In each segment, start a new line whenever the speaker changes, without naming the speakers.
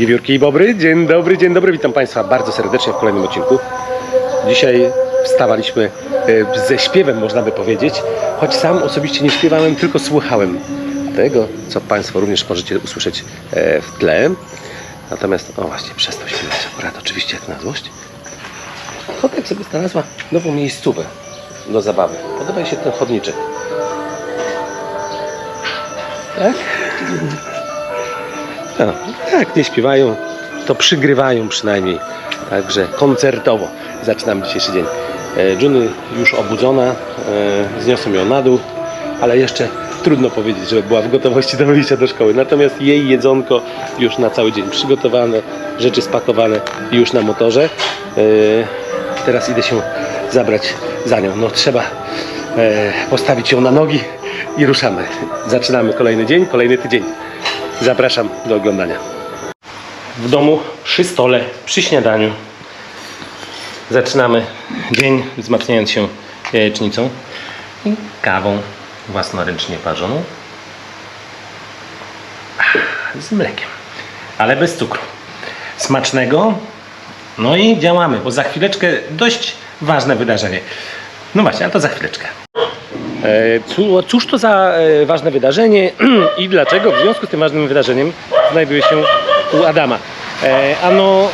Wiewiórki i Bobry, dzień dobry, dzień dobry, witam Państwa bardzo serdecznie w kolejnym odcinku. Dzisiaj wstawaliśmy e, ze śpiewem, można by powiedzieć, choć sam osobiście nie śpiewałem, tylko słuchałem tego, co Państwo również możecie usłyszeć e, w tle. Natomiast, o właśnie, przestał śpiewać akurat, oczywiście jak na złość. Kotek sobie znalazła nową miejscówę do zabawy. Podoba jej się ten chodniczek. Tak? No, jak nie śpiewają, to przygrywają przynajmniej. Także koncertowo zaczynamy dzisiejszy dzień. E, Juny już obudzona, e, zniosłem ją na dół, ale jeszcze trudno powiedzieć, żeby była w gotowości do wyjścia do szkoły. Natomiast jej jedzonko już na cały dzień przygotowane, rzeczy spakowane już na motorze. E, Teraz idę się zabrać za nią. No trzeba e, postawić ją na nogi i ruszamy. Zaczynamy kolejny dzień, kolejny tydzień. Zapraszam do oglądania. W domu, przy stole, przy śniadaniu. Zaczynamy dzień wzmacniając się jajecznicą i kawą własnoręcznie parzoną z mlekiem, ale bez cukru. Smacznego. No i działamy, bo za chwileczkę dość ważne wydarzenie. No właśnie, a to za chwileczkę. E, Cóż to za e, ważne wydarzenie i dlaczego w związku z tym ważnym wydarzeniem znajduje się u Adama? E, Ano,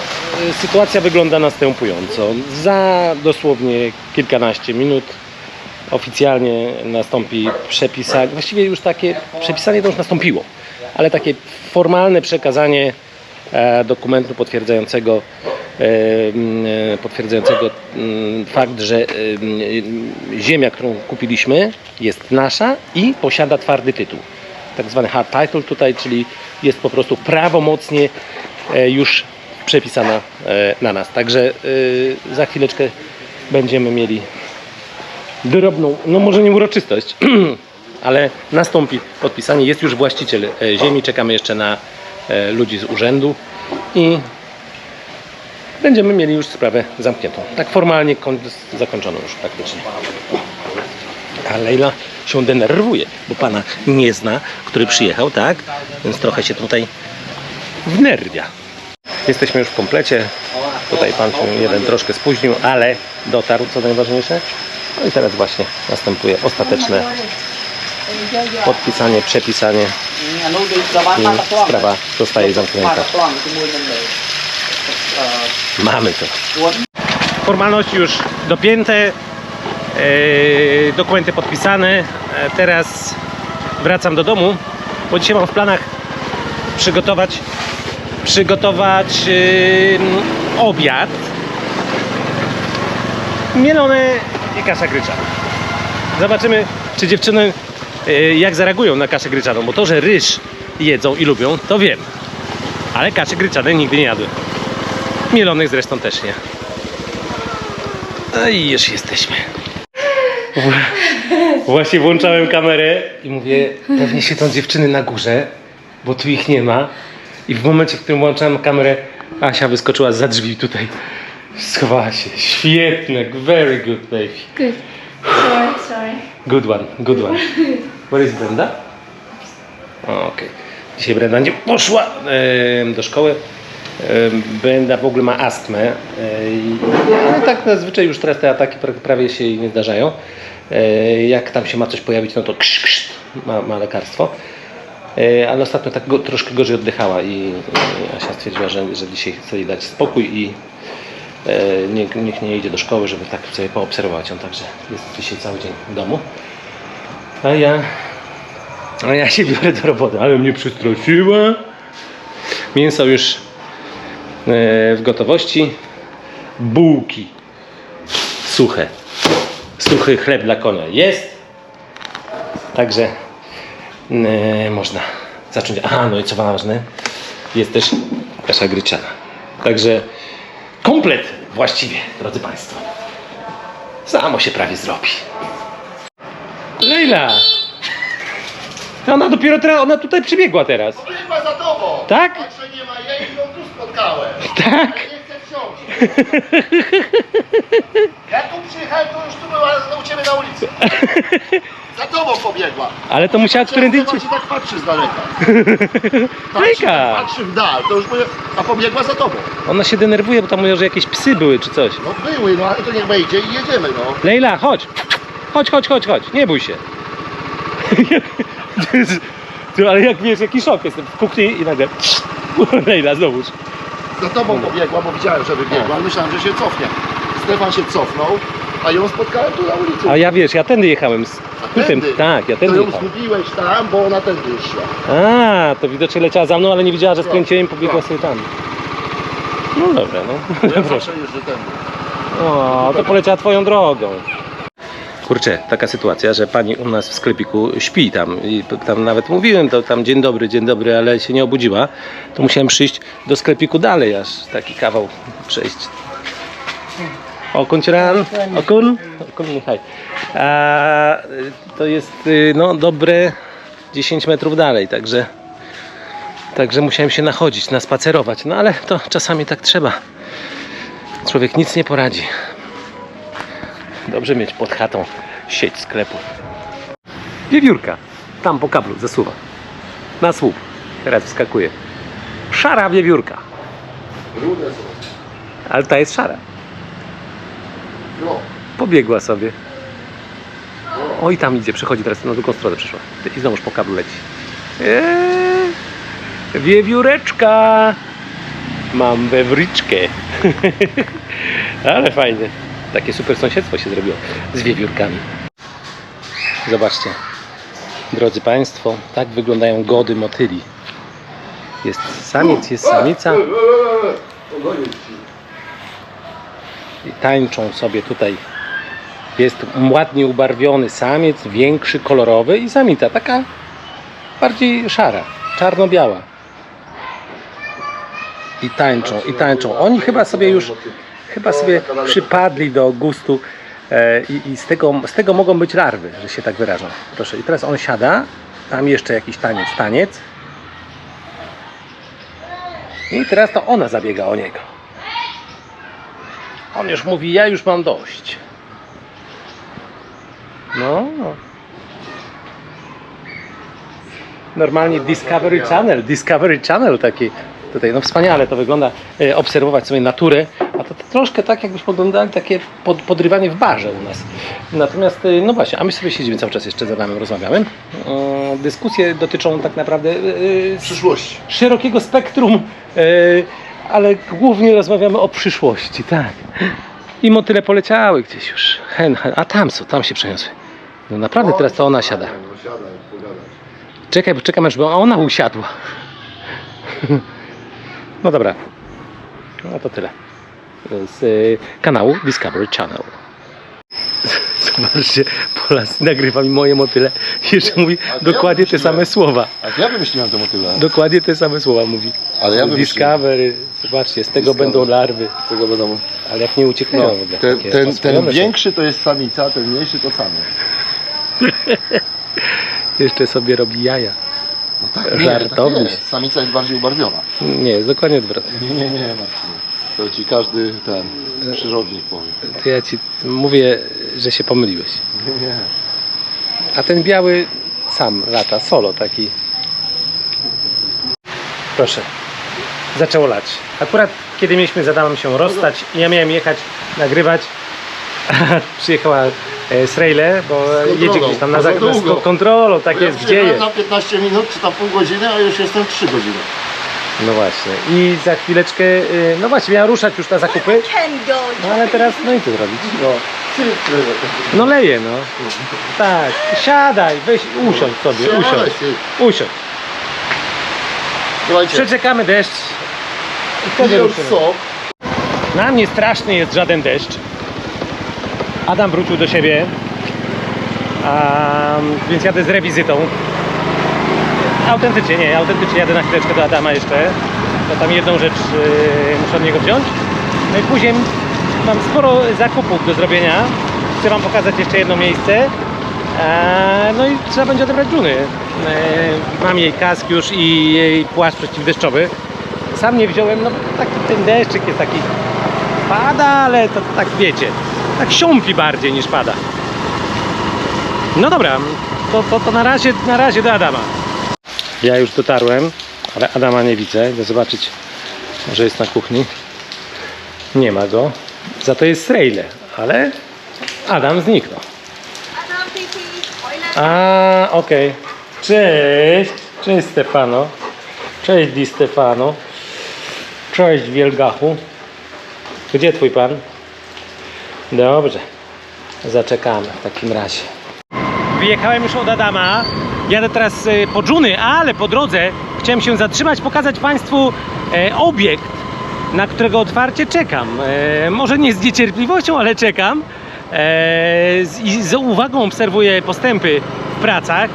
sytuacja wygląda następująco. Za dosłownie kilkanaście minut oficjalnie nastąpi przepisanie, właściwie już takie przepisanie to już nastąpiło, ale takie formalne przekazanie dokumentu potwierdzającego potwierdzającego m, fakt, że e, ziemia, którą kupiliśmy jest nasza i posiada twardy tytuł. Tak zwany hard title tutaj, czyli jest po prostu prawomocnie e, już przepisana e, na nas. Także e, za chwileczkę będziemy mieli drobną, no może nie uroczystość, ale nastąpi podpisanie. Jest już właściciel e, ziemi, czekamy jeszcze na e, ludzi z urzędu i będziemy mieli już sprawę zamkniętą. Tak formalnie koń- zakończoną już praktycznie. A Leila się denerwuje, bo pana nie zna, który przyjechał, tak? Więc trochę się tutaj wnerwia. Jesteśmy już w komplecie. Tutaj pan się jeden troszkę spóźnił, ale dotarł, co najważniejsze. No i teraz właśnie następuje ostateczne podpisanie, przepisanie i sprawa zostaje zamknięta. Mamy to. Formalności już dopięte, e, dokumenty podpisane. E, teraz wracam do domu, bo dzisiaj mam w planach przygotować przygotować e, obiad mielone i kasza gryczana. Zobaczymy, czy dziewczyny jak zareagują na kaszę gryczaną, bo to, że ryż jedzą i lubią, to wiem. Ale kaszy gryczane nigdy nie jadły. Mielonych zresztą też nie. No i już jesteśmy. Właśnie włączałem kamerę i mówię, pewnie siedzą dziewczyny na górze, bo tu ich nie ma. I w momencie, w którym włączałem kamerę, Asia wyskoczyła za drzwi tutaj. Schowała się. Świetne, very good baby.
Good. Sorry, sorry.
Good one, good one. Where is Brenda? Okej. Dzisiaj Brenda nie poszła do szkoły. Brenda w ogóle ma astmę. e, Ale tak zazwyczaj już teraz te ataki pra- prawie się nie zdarzają. E, Jak tam się ma coś pojawić, no to krz, krz, ma, ma lekarstwo. E, Ale ostatnio tak go, troszkę gorzej oddychała i, i Asia stwierdziła, że, że dzisiaj chce jej dać spokój i niech, niech nie idzie do szkoły, żeby tak sobie poobserwować ją. Także jest dzisiaj cały dzień w domu. A ja, a ja się biorę do roboty, ale mnie przestraszyła. Mięso już w gotowości. Bułki suche. Suchy chleb dla konia jest. Także e, można zacząć. Aha, no i co ważne, jest też kasza gryczana. Także komplet właściwie, drodzy Państwo. Samo się prawie zrobi. Leila! Ona dopiero teraz, ona tutaj przybiegła teraz.
Chyba za tobą.
Tak?
Patrzę, nie ma jej, tu spotkałem.
Tak?
Nie chcę wsiąść. Ja tu przyjechałem, to już tu była u ciebie na ulicy. Za tobą pobiegła.
Ale to musiała którędy
Ona ci tak patrzy z daleka. Patrzy, patrzy w dal, to już mówię, a pobiegła za tobą.
Ona się denerwuje, bo tam mówią, że jakieś psy były czy coś.
No były, no ale to niech wejdzie i jedziemy, no.
Lejla, chodź! Chodź, chodź, chodź, chodź, nie bój się. Ty, ale jak wiesz, jaki szok jestem w kuchni i nagle Lejla znowuż.
Za tobą pobiegła, bo widziałem, że wybiegła, ale myślałem, że się cofnie. Stefan się cofnął, a ją spotkałem tu na ulicy.
A ja wiesz, ja tędy jechałem z kutem.
tędy?
Tak, ja
To
tędy
ją
jechałem.
zgubiłeś tam, bo ona tędy już szła.
A, to widocznie leciała za mną, ale nie widziała, że skręciłem i pobiegła
Tak.
sobie tam. No dobra, no.
Bo ja
Proszę.
zawsze jeżdżę tędy.
O, to poleciała twoją drogą. Kurczę, taka sytuacja, że pani u nas w sklepiku śpi tam i tam nawet mówiłem, to tam dzień dobry, dzień dobry, ale się nie obudziła. To musiałem przyjść do sklepiku dalej, aż taki kawał przejść. Okun ciran, okun, okun Michaj. A, to jest y, no dobre 10 metrów dalej, także także musiałem się nachodzić, naspacerować. No ale to czasami tak trzeba. Człowiek nic nie poradzi. Dobrze mieć pod chatą sieć sklepów. Wiewiórka. Tam po kablu zasuwa. Na słup. Teraz wskakuje. Szara wiewiórka.
Rude są.
Ale ta jest szara.
No.
Pobiegła sobie. Oj, tam idzie, przechodzi teraz na drugą stronę przyszła. I znowuż po kablu leci. Eee, wiewióreczka. Mam wewryczkę. Ale fajnie. Takie super sąsiedztwo się zrobiło z wiewiórkami. Zobaczcie. Drodzy Państwo, tak wyglądają gody motyli. Jest samiec, jest samica i tańczą sobie tutaj. Jest ładnie ubarwiony samiec, większy, kolorowy i samica, taka bardziej szara, czarno-biała. I tańczą, i tańczą. Oni chyba sobie już, chyba sobie przypadli do gustu e, i, i z, tego, z tego mogą być larwy, że się tak wyrażą. Proszę, i teraz on siada, tam jeszcze jakiś taniec, taniec. I teraz to ona zabiega o niego. On już mówi, ja już mam dość. No. Normalnie Discovery Channel, Discovery Channel taki tutaj, no wspaniale to wygląda, e, obserwować sobie naturę, a to, to troszkę tak jakbyśmy oglądali takie pod, podrywanie w barze u nas. Natomiast, e, no właśnie, a my sobie siedzimy cały czas jeszcze z Adamem, rozmawiamy. E, Dyskusje dotyczą tak naprawdę e,
Przyszłości.
szerokiego spektrum, ale głównie rozmawiamy o przyszłości, tak. I motyle poleciały gdzieś już. Hen, hen. A tam są, tam się przeniosły. No naprawdę teraz to ona siada.
No siadaj, pogadać.
Czekaj, bo czekam aż ona usiadła. No dobra. No to tyle. Z y, kanału Discovery Channel. Zobaczcie, Polas nagrywa mi moje motyle. Jeszcze mówi
ja
dokładnie te same słowa.
A ja wymyśliłem te motyle.
Dokładnie te same słowa mówi.
Ale ja.
Discovery, zobaczcie, z tego
Discovery.
będą larwy.
Z tego będą...
Ale jak nie uciekną
No,
w ogóle.
ten, ten, ten większy to jest samica, ten mniejszy to samiec.
Jeszcze sobie robi jaja.
No tak,
Żartowniś.
Tak. Samica jest bardziej ubarwiona.
Nie, jest dokładnie odwrotnie.
Nie, nie, nie, Marcin. To ci każdy ten przyrodnik powie.
To ja ci mówię, że się pomyliłeś.
Nie.
A ten biały sam lata, solo taki. Proszę. Zaczęło lać. Akurat kiedy mieliśmy z Adamem się rozstać i ja miałem jechać nagrywać, przyjechała e, Srejle, bo jedzie gdzieś tam na,
Za
za, z
długo.
kontrolą, tak jest, gdzie jest.
na 15 minut, czy tam pół godziny, a już jestem 3 godziny.
No właśnie. I za chwileczkę, y, no właśnie, miałem ruszać już na zakupy, no ale teraz, no i co zrobić?
No.
No leje, no. Tak, siadaj, weź, usiądź sobie,
Siadaj,
usiądź, usiądź.
Słuchajcie,
Przeczekamy deszcz. I wtedy
pijąc
ruszymy.
sok,
Na mnie straszny jest żaden deszcz. Adam wrócił do siebie, a, więc jadę z rewizytą. Autentycznie, nie, autentycznie jadę na chwileczkę do Adama jeszcze. To tam jedną rzecz yy, muszę od niego wziąć. No i później mam sporo zakupów do zrobienia. Chcę Wam pokazać jeszcze jedno miejsce. E, no i trzeba będzie odebrać Juny. E, mam jej kask już i jej płaszcz przeciwdeszczowy. Sam nie wziąłem, no taki ten deszczyk jest taki pada, ale to tak wiecie, tak siąpi bardziej niż pada. No dobra, to, to, to na, razie, na razie do Adama. Ja już dotarłem, ale Adama nie widzę. Idę zobaczyć, może jest na kuchni. Nie ma go. Za to jest Srejle, ale Adam zniknął. A, okej. Cześć. Cześć Stefano. Cześć Di Stefano. Cześć Wielgachu. Gdzie twój pan? Dobrze. Zaczekamy w takim razie. Wyjechałem już od Adama. Jadę teraz e, po dżuny, ale po drodze chciałem się zatrzymać, pokazać Państwu e, obiekt, na którego otwarcie czekam. E, może nie z niecierpliwością, ale czekam. E, I z uwagą obserwuję postępy w pracach.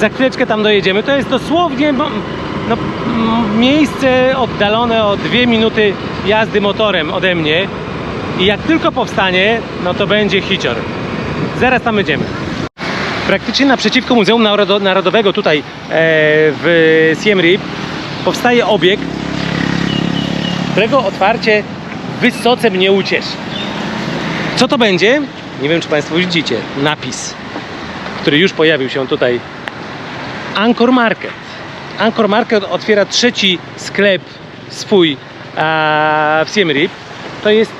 Za chwileczkę tam dojedziemy. To jest dosłownie no, miejsce oddalone o dwie minuty jazdy motorem ode mnie. I jak tylko powstanie, no to będzie hicior. Zaraz tam będziemy. Praktycznie naprzeciwko Muzeum Narodo- Narodowego tutaj e, w Siem Reap powstaje obiekt, którego otwarcie wysoce mnie ucieszy. Co to będzie? Nie wiem, czy Państwo widzicie. Napis, który już pojawił się tutaj. Anchor Market. Anchor Market otwiera trzeci sklep swój a, w Siem Reap. To jest,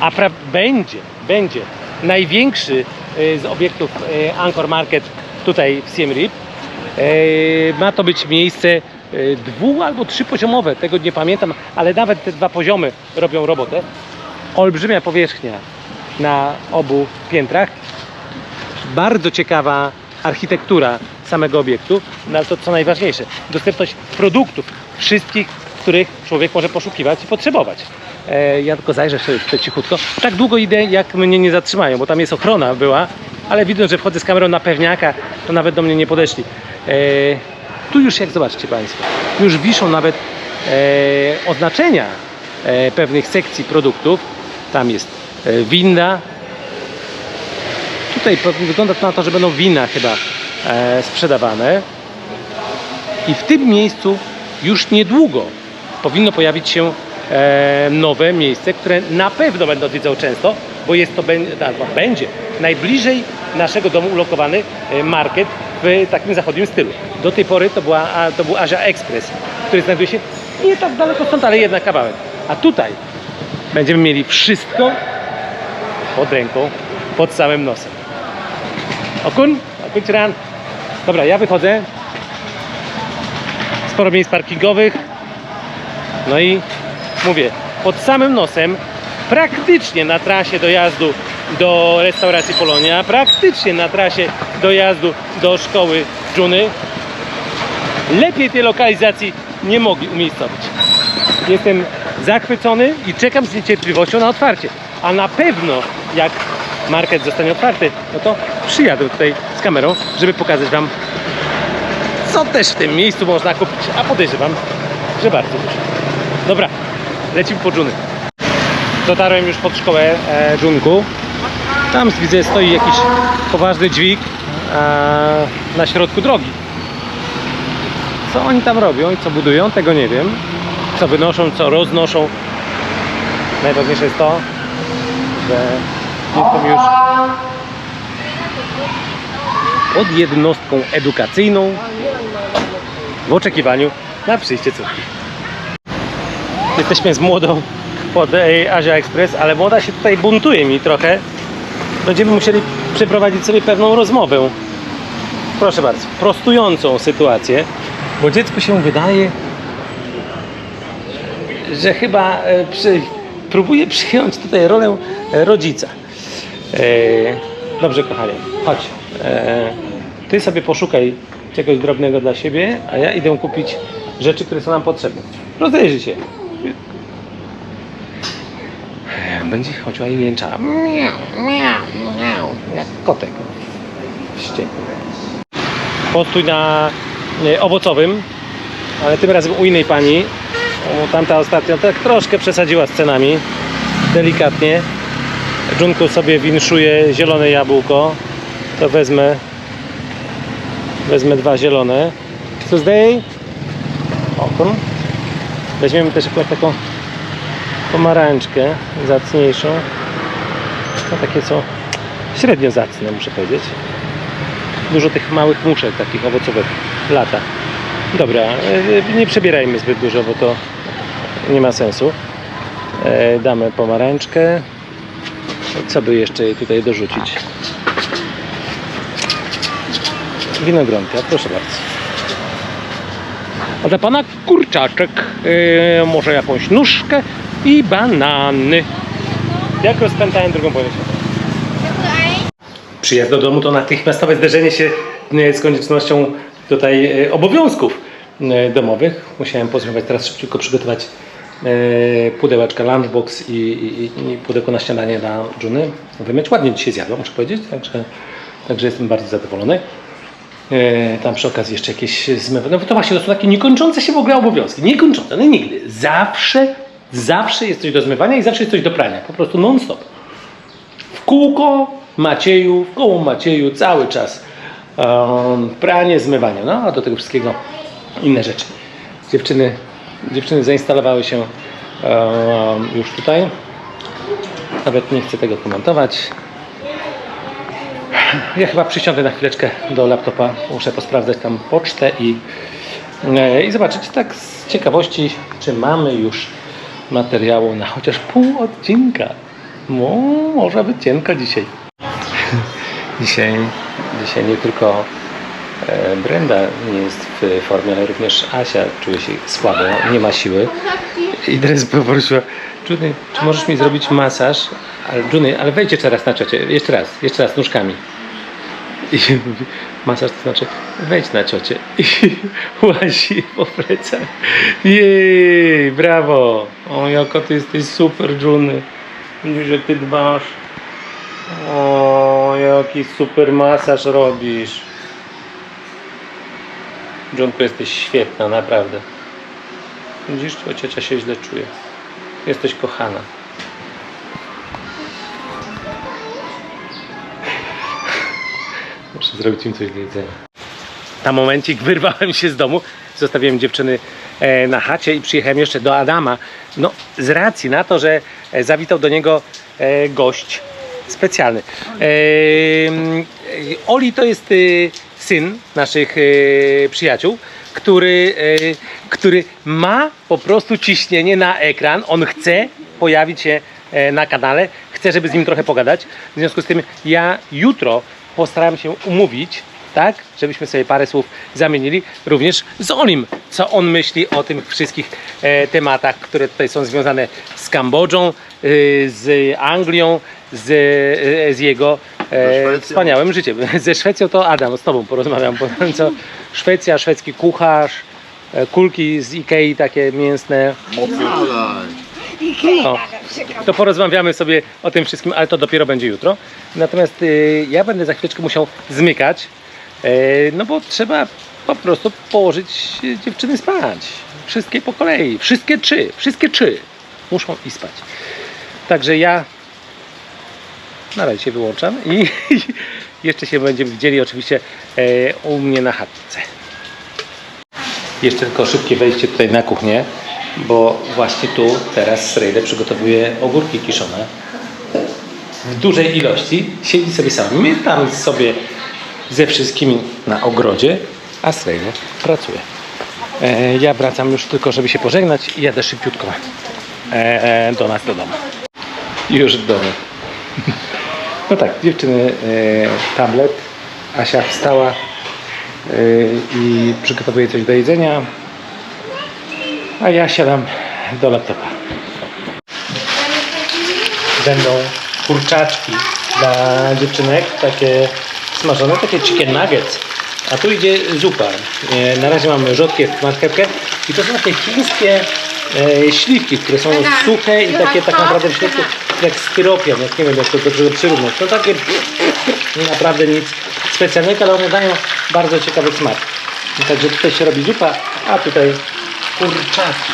a pra, będzie, będzie największy z obiektów e, Anchor Market tutaj w Siem Reap. E, Ma to być miejsce dwu albo trzypoziomowe, tego nie pamiętam, ale nawet te dwa poziomy robią robotę. Olbrzymia powierzchnia na obu piętrach. Bardzo ciekawa architektura samego obiektu, no ale to co najważniejsze, dostępność produktów, wszystkich, których człowiek może poszukiwać i potrzebować. E, ja tylko zajrzę tutaj cichutko. Tak długo idę, jak mnie nie zatrzymają, bo tam jest ochrona była, ale widząc, że wchodzę z kamerą na pewniaka, to nawet do mnie nie podeszli. E, tu już, jak zobaczcie Państwo, już wiszą nawet e, oznaczenia e, pewnych sekcji produktów. Tam jest e, winda, Tutaj wygląda to na to, że będą wina chyba e, sprzedawane. I w tym miejscu już niedługo powinno pojawić się nowe miejsce, które na pewno będę odwiedzał często, bo jest to albo będzie najbliżej naszego domu ulokowany e, market w takim zachodnim stylu. Do tej pory to, była, to był Asia Express, który znajduje się nie tak daleko stąd, ale jednak kawałek. A tutaj będziemy mieli wszystko pod ręką, pod samym nosem. Okun? Okun Dobra, ja wychodzę. Sporo miejsc parkingowych. No i mówię, pod samym nosem, praktycznie na trasie dojazdu do restauracji Polonia, praktycznie na trasie dojazdu do szkoły Dżuny. Lepiej tej lokalizacji nie mogli umiejscowić. Jestem zachwycony i czekam z niecierpliwością na otwarcie. A na pewno jak market zostanie otwarty, no to przyjadę tutaj z kamerą, żeby pokazać Wam, co też w tym miejscu można kupić. A podejrzewam, że bardzo dużo. Dobra, lecimy po dżuny. Dotarłem już pod szkołę e, dżunku. Tam widzę stoi jakiś poważny dźwig e, na środku drogi. Co oni tam robią i co budują, tego nie wiem. Co wynoszą, co roznoszą. Najważniejsze jest to, że jestem już pod jednostką edukacyjną w oczekiwaniu na przyjście córki. Jesteśmy z młodą pod Asia Express, ale młoda się tutaj buntuje mi trochę. Będziemy musieli przeprowadzić sobie pewną rozmowę. Proszę bardzo, prostującą sytuację, bo dziecku się wydaje, że chyba e, przy, próbuje przyjąć tutaj rolę e, rodzica. E, dobrze, kochanie, chodź. Ty sobie poszukaj czegoś drobnego dla siebie, a ja idę kupić rzeczy, które są nam potrzebne. Rozejrzyj się. E, Będzie chodziła i mięczała. Miau, miau, miau. Jak kotek. Wściekły. Postój na e, owocowym, ale tym razem u innej pani. Tamta ostatnio tak troszkę przesadziła z cenami. Delikatnie. Dżunku sobie winszuje zielone jabłko. To wezmę. Wezmę dwa zielone. Zdej? Okon. Weźmiemy też akurat taką pomarańczkę zacniejszą. No takie co średnio zacne muszę powiedzieć. Dużo tych małych muszek takich owocowych lata. Dobra, e, nie przebierajmy zbyt dużo, bo to nie ma sensu. E, Damy pomarańczkę. Co by jeszcze tutaj dorzucić? Winogronka, proszę bardzo. A dla pana kurczaczek, e, może jakąś nóżkę i banany. Jak rozpętałem drugą powieść? Przyjazd do domu to natychmiastowe zderzenie się e, z koniecznością tutaj e, obowiązków e, domowych. Musiałem pozmywać teraz szybciutko przygotować pudełeczka lunchbox i, i, i pudełko na śniadanie dla Juny. Wymyć ładnie dzisiaj zjadła, muszę powiedzieć, także, także jestem bardzo zadowolony. Tam przy okazji jeszcze jakieś zmywy. No to właśnie to są takie niekończące się w ogóle obowiązki. Niekończące, no nigdy. Zawsze, zawsze jest coś do zmywania i zawsze jest coś do prania. Po prostu non-stop. W kółko Macieju, w koło Macieju cały czas um, pranie, zmywanie. No a do tego wszystkiego inne rzeczy. Dziewczyny, dziewczyny zainstalowały się um, już tutaj. Nawet nie chcę tego komentować. Ja chyba przysiądę na chwileczkę do laptopa. Muszę posprawdzać tam pocztę i, e, i zobaczyć tak z ciekawości, czy mamy już materiału na chociaż pół odcinka. No, może być cienko dzisiaj. Dzisiaj, dzisiaj nie tylko e, Brenda nie jest w formie, ale również Asia czuje się słabo, nie ma siły. I teraz poprosiła, Judy, czy możesz mi zrobić masaż? Ale Judy, ale wejdź jeszcze raz na ciocie, jeszcze raz, jeszcze raz nóżkami. I mówi, masaż to znaczy wejdź na ciocię i łazi po plecach. Jej, brawo! O, jako ty jesteś super, Juny. Widzisz, że ty dbasz. O, jaki super masaż robisz. Junku, jesteś świetna, naprawdę. Widzisz, ciocia się źle czuje. Jesteś kochana. Zrobić im coś do jedzenia. Na momencik wyrwałem się z domu, zostawiłem dziewczyny e, na chacie i przyjechałem jeszcze do Adama. No, z racji na to, że e, zawitał do niego e, gość specjalny. Oli to jest syn naszych przyjaciół, który, który ma po prostu ciśnienie na ekran. On chce pojawić się na kanale, chce, żeby z nim trochę pogadać. W związku z tym ja jutro postaram się umówić, tak, żebyśmy sobie parę słów zamienili, również z Olim, co on myśli o tych wszystkich e, tematach, które tutaj są związane z Kambodżą, e, z Anglią, z, e, z jego e, wspaniałym życiem. Ze Szwecją to Adam, z Tobą porozmawiam, bo co Szwecja, szwedzki kucharz, e, kulki z Ikei takie mięsne, No, to porozmawiamy sobie o tym wszystkim, ale to dopiero będzie jutro. Natomiast y, ja będę za chwileczkę musiał zmykać, y, no bo trzeba po prostu położyć y, dziewczyny spać. Wszystkie po kolei, wszystkie trzy, wszystkie trzy muszą i spać. Także ja na razie się wyłączam i jeszcze się będziemy widzieli oczywiście e, u mnie na chatce. Jeszcze tylko szybkie wejście tutaj na kuchnię, bo właśnie tu teraz Srejle przygotowuje ogórki kiszone w dużej ilości. Siedzi sobie sam. My tam sobie ze wszystkimi na ogrodzie, a Srejle pracuje. E, ja wracam już tylko, żeby się pożegnać i jadę szybciutko e, do nas do domu. Już w domu. No tak, dziewczyny, e, tablet. Asia wstała e, i przygotowuje coś do jedzenia. A ja siadam do laptopa. Będą kurczaczki dla dziewczynek, takie smażone, takie chicken nuggets. A tu idzie zupa. E, Na razie mamy rzodkiew, marchewkę i to są takie chińskie e, śliwki, które są suche i takie tak naprawdę w środku jak styropian, jak nie wiem jak to dobrze przyrównać. To takie naprawdę nic specjalnego, ale one dają bardzo ciekawy smak. Także tutaj się robi zupa, a tutaj kurczaki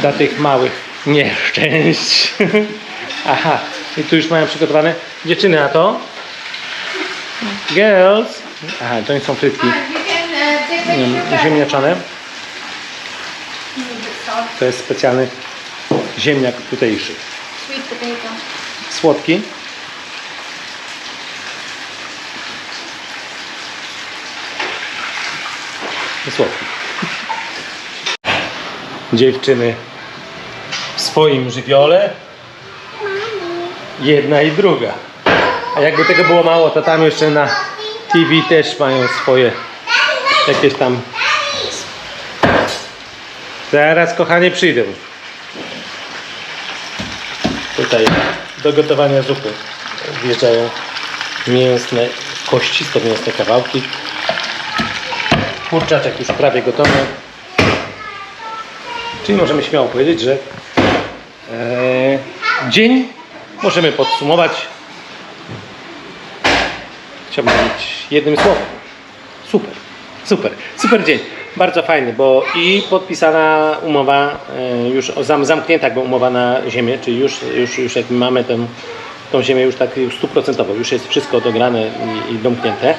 dla tych małych nieszczęść. Aha, i tu już mają przygotowane dziewczyny, a to? Girls. Aha, to nie są frytki ziemniaczane. To jest specjalny ziemniak tutejszy. Słodki. Słodki. Dziewczyny w swoim żywiole. Jedna i druga. A jakby tego było mało, to tam jeszcze na TV też mają swoje jakieś tam. Zaraz kochanie przyjdę. Tutaj do gotowania zupy wjeżdżają mięsne, kościsto mięsne kawałki. Kurczaczek już prawie gotowy. Czyli możemy śmiało powiedzieć, że e, dzień możemy podsumować chciałbym powiedzieć jednym słowem. Super, super, super dzień. Bardzo fajny, bo i podpisana umowa, e, już zamknięta jakby umowa na ziemię, czyli już, już, już jak mamy tę, tą ziemię już tak stuprocentowo, już jest wszystko dograne i, i domknięte.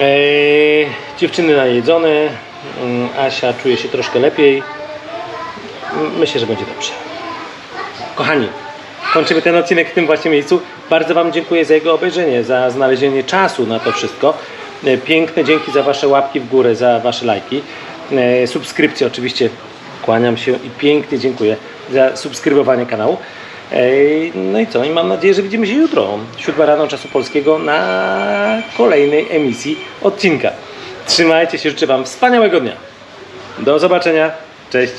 E, dziewczyny najedzone, mm, Asia czuje się troszkę lepiej. Myślę, że będzie dobrze. Kochani, kończymy ten odcinek w tym właśnie miejscu. Bardzo Wam dziękuję za jego obejrzenie, za znalezienie czasu na to wszystko. E, Piękne dzięki za Wasze łapki w górę, za Wasze lajki. E, Subskrypcje oczywiście kłaniam się i pięknie dziękuję za subskrybowanie kanału. E, No i co? I mam nadzieję, że widzimy się jutro, 7 rano czasu polskiego na kolejnej emisji odcinka. Trzymajcie się, życzę Wam wspaniałego dnia. Do zobaczenia. Cześć.